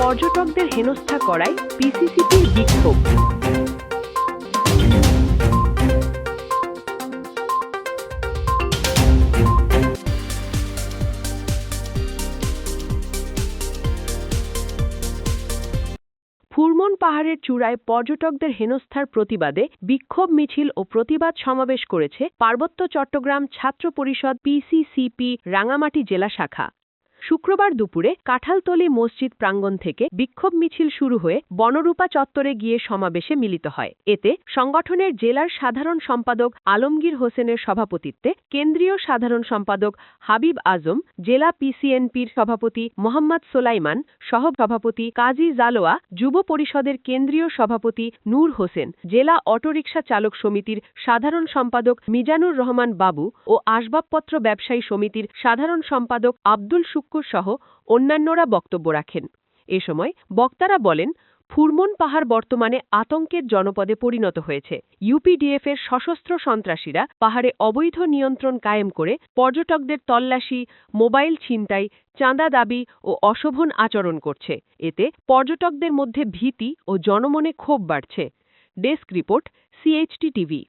পর্যটকদের হেনস্থা করায় পিসিসিপির বিক্ষোভ। ফুরমন পাহাড়ের চূড়ায় পর্যটকদের হেনস্থার প্রতিবাদে বিক্ষোভ মিছিল ও প্রতিবাদ সমাবেশ করেছে পার্বত্য চট্টগ্রাম ছাত্র পরিষদ পিসিসিপি রাঙামাটি জেলা শাখা। শুক্রবার দুপুরে কাঁঠালতলী মসজিদ প্রাঙ্গণ থেকে বিক্ষোভ মিছিল শুরু হয়ে বনরূপা চত্বরে গিয়ে সমাবেশে মিলিত হয়। এতে সংগঠনের জেলার সাধারণ সম্পাদক আলমগীর হোসেনের সভাপতিত্বে কেন্দ্রীয় সাধারণ সম্পাদক হাবিব আজম, জেলা পিসিএনপির সভাপতি মোহাম্মদ সোলাইমান সহ সভাপতি কাজী জালোয়া, যুব পরিষদের কেন্দ্রীয় সভাপতি নূর হোসেন, জেলা অটোরিকশা চালক সমিতির সাধারণ সম্পাদক মিজানুর রহমান বাবু ও আসবাবপত্র ব্যবসায়ী সমিতির সাধারণ সম্পাদক আব্দুল শুক্কুর সহ অন্যান্যরা বক্তব্য রাখেন। এ সময় বক্তারা বলেন, ফুরমন পাহাড় বর্তমানে আতঙ্কের জনপদে পরিণত হয়েছে। ইউপিডিএফ এর সশস্ত্র সন্ত্রাসীরা পাহাড়ে অবৈধ নিয়ন্ত্রণ কায়েম করে পর্যটকদের তল্লাশি, মোবাইল ছিনতাই, চাঁদা দাবি ও অশোভন আচরণ করছে। এতে পর্যটকদের মধ্যে ভীতি ও জনমনে ক্ষোভ বাড়ছে। Desk report CHT TV